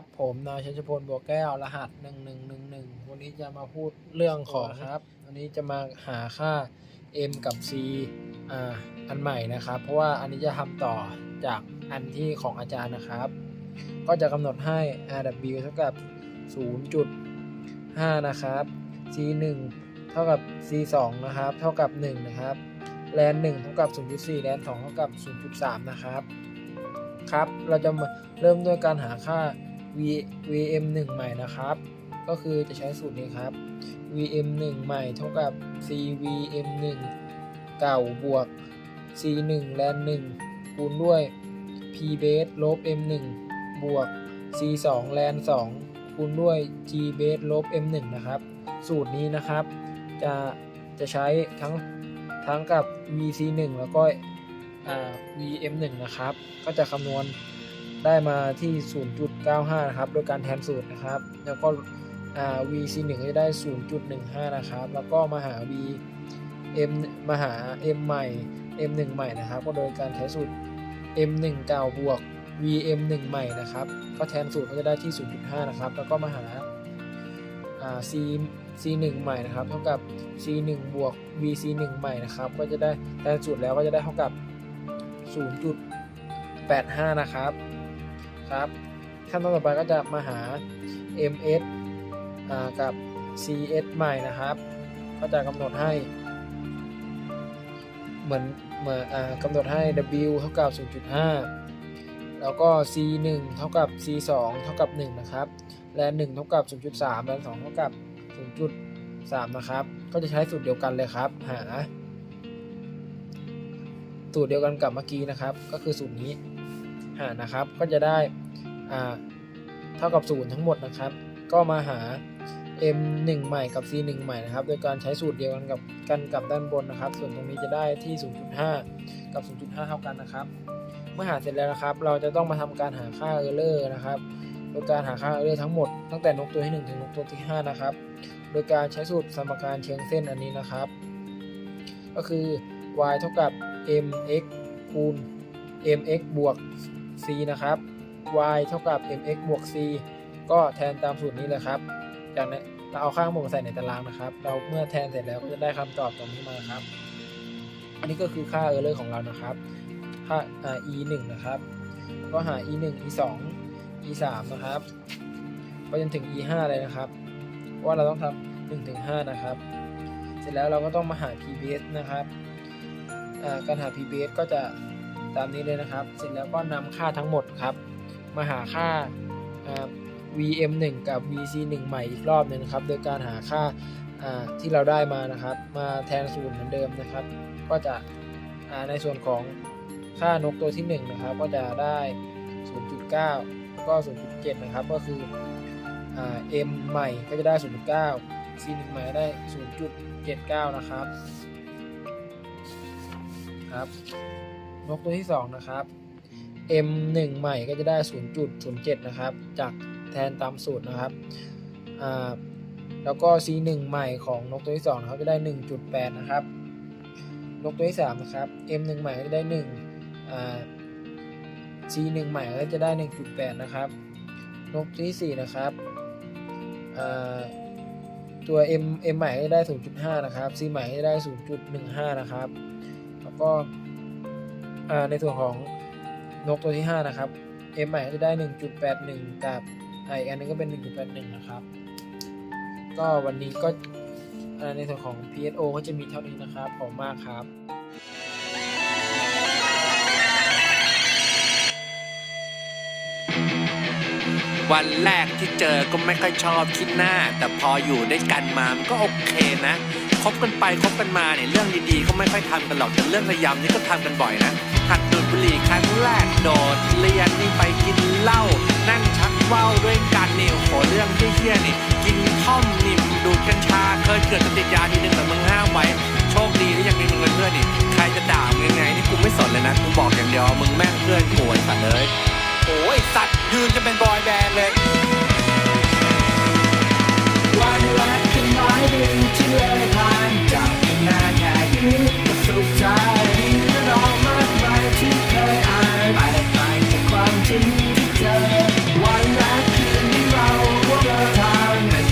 ครับผมนายชัชพลบัวแก้วรหัสหนึ่งหนึ่งหนึ่งหนึ่งวันนี้จะมาพูดเรื่องของครับวันนี้จะมาหาค่า m กับ c อ่าอันใหม่นะครับ เพราะว่าอันนี้จะทำต่อจากอันที่ของอาจารย์นะครับ ก็จะกำหนดให้ rw เท่ากับ 0.5 นะครับ c 1เท่ากับ c 2นะครับ เท่ากับ 1 นะครับแลน1เท่ากับ 0.4แลน2เท่ากับ 0.3 นะครับ ครับ เราจะมาเริ่มด้วยการหาค่า v vm 1ใหม่นะครับ ก็คือจะใช้สูตรนี้ครับ vm 1ใหม่เท่ากับ cvm 1เก่าบวก c 1แลน1คูณด้วย p base ลบ m 1บวก c 2แลน2คูณด้วย g base ลบ m 1นะครับ สูตรนี้นะครับ จะจะใช้ทั้งทั้งกับ vc 1แล้วก็อ่า vm 1นะครับ ก็จะคำนวณ ได้มาที่ 0.95 นะครับ โดยการแทนสูตรนะครับ แล้วก็ vc 1 จะได้ 0.15 นะครับ แล้วก็มาหา v m มาหา m ใหม่ m 1 ใหม่นะครับ ก็โดยการใช้สูตร m 1 เก่าบวก vm 1 ใหม่นะครับ ก็แทนสูตรก็จะได้ที่ 0.5 นะครับ แล้วก็มาหาอ่า c c 1 ใหม่นะครับ เท่ากับ c 1 บวก vc 1 ใหม่นะครับ ก็จะได้แทนสูตรแล้วก็จะได้เท่ากับ 0.85 นะครับ ครับ ขั้นตอนต่อไปก็จะมาหา ms กับ cs ใหม่นะครับ ก็จะกำหนดให้ เหมือนเหมือนกำหนดให้ w เท่ากับ 0.5 แล้วก็ c 1เท่ากับ c 2เท่ากับ 1 นะครับ แลน1เท่ากับ 0.3 แลน2เท่ากับ 0.3 นะครับ ก็จะใช้สูตรเดียวกันเลยครับ หาสูตรเดียวกันกับเมื่อกี้นะครับ ก็คือสูตรนี้หานะครับ ก็จะได้ อ่าเท่ากับศูนย์ทั้งหมดนะครับ ก็มาหา m 1 ใหม่กับ c 1 ใหม่นะครับ โดยการใช้สูตรเดียวกันกับกันกับด้านบนนะครับ ส่วนตรงนี้จะได้ที่ 0.5 กับ 0.5 เท่ากันนะครับ เมื่อหาเสร็จแล้วนะครับ เราจะต้องมาทำการหาค่า error นะครับ โดยการหาค่า error ทั้งหมดตั้งแต่นกตัวที่ 1 ถึงนกตัวที่ 5 นะครับ โดยการใช้สูตรสมการเชิงเส้นอันนี้นะครับ ก็คือ y เท่ากับ mx คูณ mx บวก c นะครับ y เท่ากับ mx บวก c ก็แทนตามสูตรนี้เลยครับ จากนั้นเราเอาข้างบนมาใส่ในตารางนะครับ เราเมื่อแทนเสร็จแล้วก็จะได้คำตอบตรงนี้มาครับ อันนี้ก็คือค่า error ของเรานะครับ ค่าา e 1นะครับ ก็หา e 1 e 2 e 3นะครับไปจนถึง e 5เลยนะครับ ว่าเราต้องทำ1ถึง5นะครับ เสร็จแล้วเราก็ต้องมาหา pbs นะครับ การหา pbs ก็จะตามนี้เลยนะครับ เสร็จแล้วก็นำค่าทั้งหมดครับ มาหาค่า vm 1 กับ vc 1 ใหม่อีกรอบหนึงนะครับ โดยการหาค่าที่เราได้มานะครับ มาแทนสูตรเหมือนเดิมนะครับ ก็จะในส่วนของค่านกตัวที่1นะครับ ก็จะได้ 0.9 แล้วก็ 0.7 นะครับ ก็คืออ m ใหม่ก็จะได้ 0.9 c 1 ใหม่ได้ 0.79 นะครับ ครับ นกตัวที่ 2 นะครับ m 1 ใหม่ก็จะได้ 0.07 นะครับ จากแทนตามสูตรนะครับ แล้วก็ c 1 ใหม่ของนกตัวที่2นะครับจะได้ 1.8 นะครับ นกตัวที่3นะครับ m 1 ใหม่ก็จะได้1 c 1 ใหม่ก็จะได้ 1.8 นะครับ นกตัวที่ 4 นะครับตัว m m ใหม่ก็จะได้ 0.5 นะครับ c ใหม่ก็จะได้ 0.15 นะครับ แล้วก็ในส่วนของ นกตัวที่ 5 นะครับ m ใหม่ก็จะได้ 1.81 กับอีกอันนึงก็เป็น 1.81 นะครับ ก็วันนี้ก็ในส่วนของ PSO ก็จะมีเท่านี้นะครับ ขอบมากครับวันแรกที่เจอก็ไม่ค่อยชอบคิดหน้า แต่พออยู่ด้วยกันมามันก็โอเคนะคบกันไปคบกันมาเนี่ยเรื่องดีๆก็ไม่ค่อยทำกันหรอกแต่เรื่องระยำนี่ก็ทำกันบ่อยนะ หัดดูดบุหรี่ครั้งแรกโดดเรียนนี่ไปกินเหล้านั่งชักว่าวด้วยกันนี่โอ้โหเรื่องเฮี้ยๆนี่กินท่อมนี่ดูดกัญชาเคยเกิดจะติดยาทีนึงแต่มึงห้ามไว้โชคดีที่ยังมีมึงเป็นเพื่อนนี่ใครจะด่ามึงยังไงนี่กูไม่สนเลยนะกูบอกอย่างเดียวมึงแม่งเพื่อนกูไอ้สัตว์เลยโอ้ย